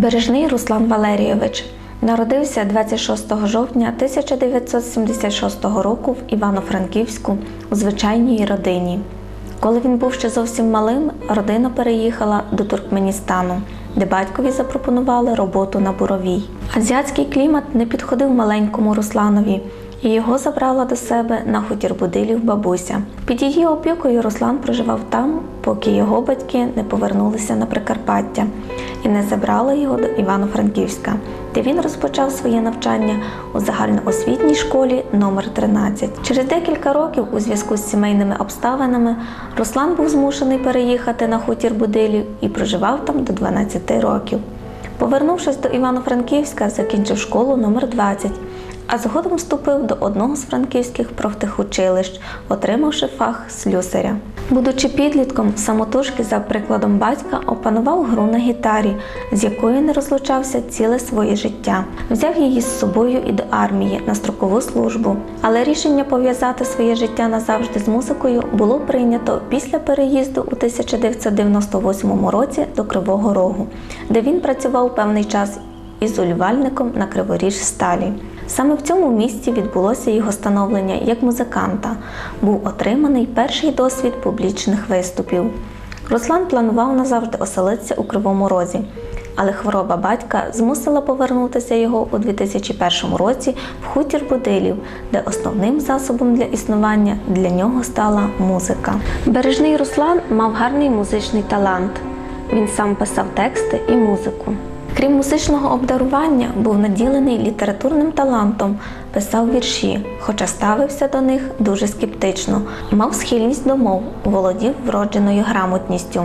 Бережний Руслан Валерійович народився 26 жовтня 1976 року в Івано-Франківську у звичайній родині. Коли він був ще зовсім малим, родина переїхала до Туркменістану, де батькові запропонували роботу на буровій. Азіатський клімат не підходив маленькому Русланові, і його забрала до себе на хутір Будилів бабуся. Під її опікою Руслан проживав там, поки його батьки не повернулися на Прикарпаття і не забрали його до Івано-Франківська, де він розпочав своє навчання у загальноосвітній школі номер 13 Через декілька років, у зв'язку з сімейними обставинами, Руслан був змушений переїхати на хутір Будилів і проживав там до 12 років. Повернувшись до Івано-Франківська, закінчив школу номер 20 а згодом вступив до одного з франківських профтехучилищ, отримавши фах слюсаря. Будучи підлітком, самотужки за прикладом батька опанував гру на гітарі, з якою не розлучався ціле своє життя. Взяв її з собою і до армії на строкову службу. Але рішення пов'язати своє життя назавжди з музикою було прийнято після переїзду у 1998 році до Кривого Рогу, де він працював певний час ізолювальником на Криворіж сталі. Саме в цьому місці відбулося його становлення як музиканта. Був отриманий перший досвід публічних виступів. Руслан планував назавжди оселитися у Кривому Розі, але хвороба батька змусила повернутися його у 2001 році в хутір Будилів, де основним засобом для існування для нього стала музика. Бережний Руслан мав гарний музичний талант. Він сам писав тексти і музику. Крім музичного обдарування, був наділений літературним талантом, писав вірші, хоча ставився до них дуже скептично, мав схильність до мов, володів вродженою грамотністю.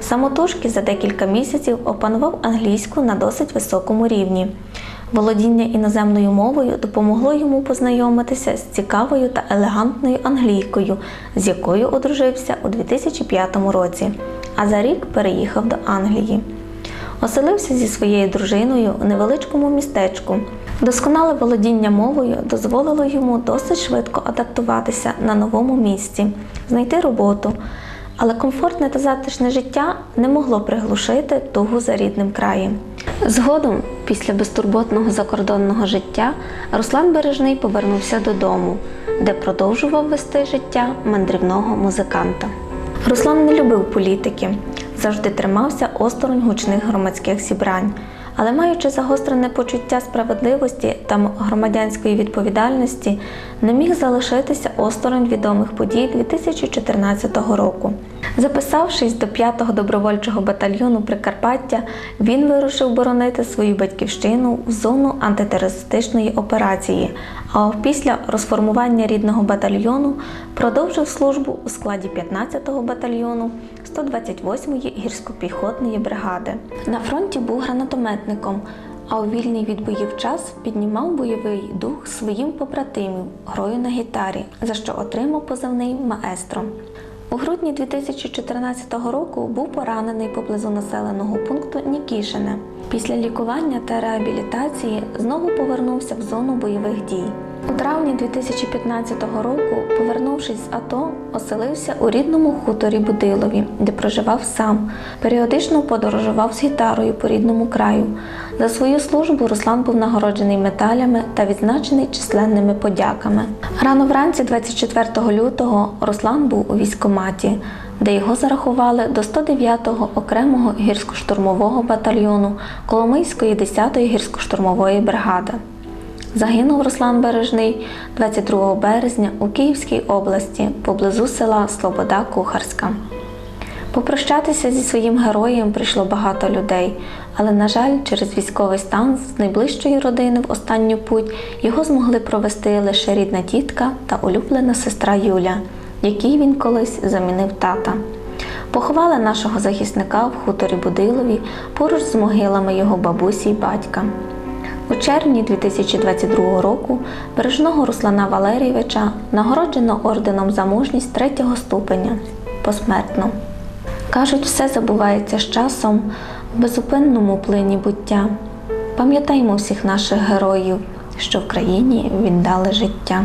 Самотужки за декілька місяців опанував англійську на досить високому рівні. Володіння іноземною мовою допомогло йому познайомитися з цікавою та елегантною англійкою, з якою одружився у 2005 році, а за рік переїхав до Англії. Оселився зі своєю дружиною у невеличкому містечку. Досконале володіння мовою дозволило йому досить швидко адаптуватися на новому місці, знайти роботу. Але комфортне та затишне життя не могло приглушити тугу за рідним краєм. Згодом, після безтурботного закордонного життя, Руслан Бережний повернувся додому, де продовжував вести життя мандрівного музиканта. Руслан не любив політики, завжди тримався осторонь гучних громадських зібрань, але маючи загострене почуття справедливості та громадянської відповідальності, не міг залишитися осторонь відомих подій 2014 року. Записавшись до 5-го добровольчого батальйону Прикарпаття, він вирушив боронити свою батьківщину в зону антитерористичної операції. А після розформування рідного батальйону продовжив службу у складі 15-го батальйону 128-ї гірсько-піхотної бригади. На фронті був гранатометником. А у вільний від боїв час піднімав бойовий дух своїм побратимів грою на гітарі, за що отримав позивний маестро. У грудні 2014 року був поранений поблизу населеного пункту Нікішине. Після лікування та реабілітації знову повернувся в зону бойових дій. У травні 2015 року, повернувшись з АТО, оселився у рідному хуторі Будилові, де проживав сам. Періодично подорожував з гітарою по рідному краю. За свою службу Руслан був нагороджений медалями та відзначений численними подяками. Рано вранці, 24 лютого, Руслан був у військкоматі, де його зарахували до 109-го окремого гірсько-штурмового батальйону Коломийської 10-ї гірсько-штурмової бригади. Загинув Руслан Бережний 22 березня у Київській області поблизу села Слобода Кухарська. Попрощатися зі своїм героєм прийшло багато людей, але, на жаль, через військовий стан з найближчої родини в останню путь його змогли провести лише рідна тітка та улюблена сестра Юля, якій він колись замінив тата. Поховали нашого захисника в хуторі Будилові поруч з могилами його бабусі й батька. У червні 2022 року бережного Руслана Валерійовича нагороджено орденом за мужність третього ступеня посмертно. Кажуть, все забувається з часом в безупинному плині буття. Пам'ятаймо всіх наших героїв, що в країні віддали життя.